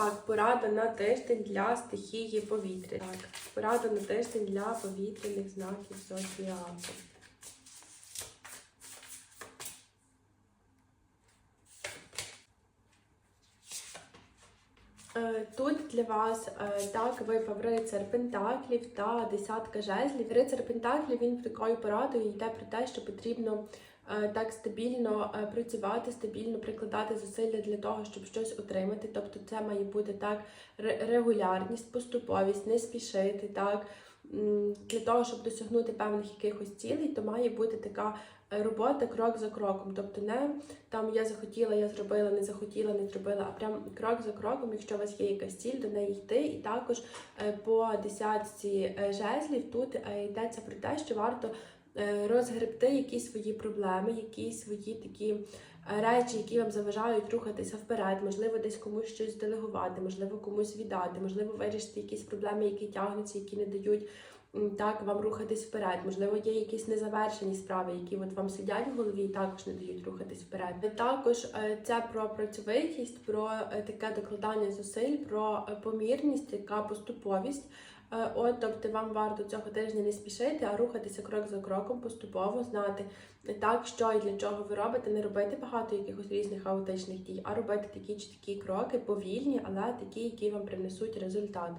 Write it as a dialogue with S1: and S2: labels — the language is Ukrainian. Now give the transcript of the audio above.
S1: Так, порада на тиждень для стихії повітря. Так, порада на тиждень для повітряних знаків зодіаку. Е, Тут для вас е, так випав рицар Пентаклів та десятка жезлів. Рицар Пентаклів він такою порадою йде про те, що потрібно так стабільно е, працювати, стабільно прикладати зусилля для того, щоб щось отримати. Тобто це має бути так регулярність, поступовість, не спішити. Так для того, щоб досягнути певних якихось цілей, то має бути така е, робота крок за кроком. Тобто не там я захотіла, я зробила, не захотіла, не зробила, а прям крок за кроком, якщо у вас є якась ціль, до неї йти. І також е, по десятці е, жезлів тут е, йдеться про те, що варто е, розгребти якісь свої проблеми, якісь свої такі е, речі, які вам заважають рухатися вперед, можливо, десь комусь щось делегувати, можливо, комусь віддати, можливо, вирішити якісь проблеми, які тягнуться, які не дають. Так, вам рухатись вперед. Можливо, є якісь незавершені справи, які от вам сидять в голові і також не дають рухатись вперед. Також е, це про працьовитість, про е, таке докладання зусиль, про е, помірність, яка поступовість. Е, От, тобто вам варто цього тижня не спішити, а рухатися крок за кроком, поступово знати так, що і для чого ви робите, не робити багато якихось різних хаотичних дій, а робити такі чіткі кроки, повільні, але такі, які вам принесуть результат.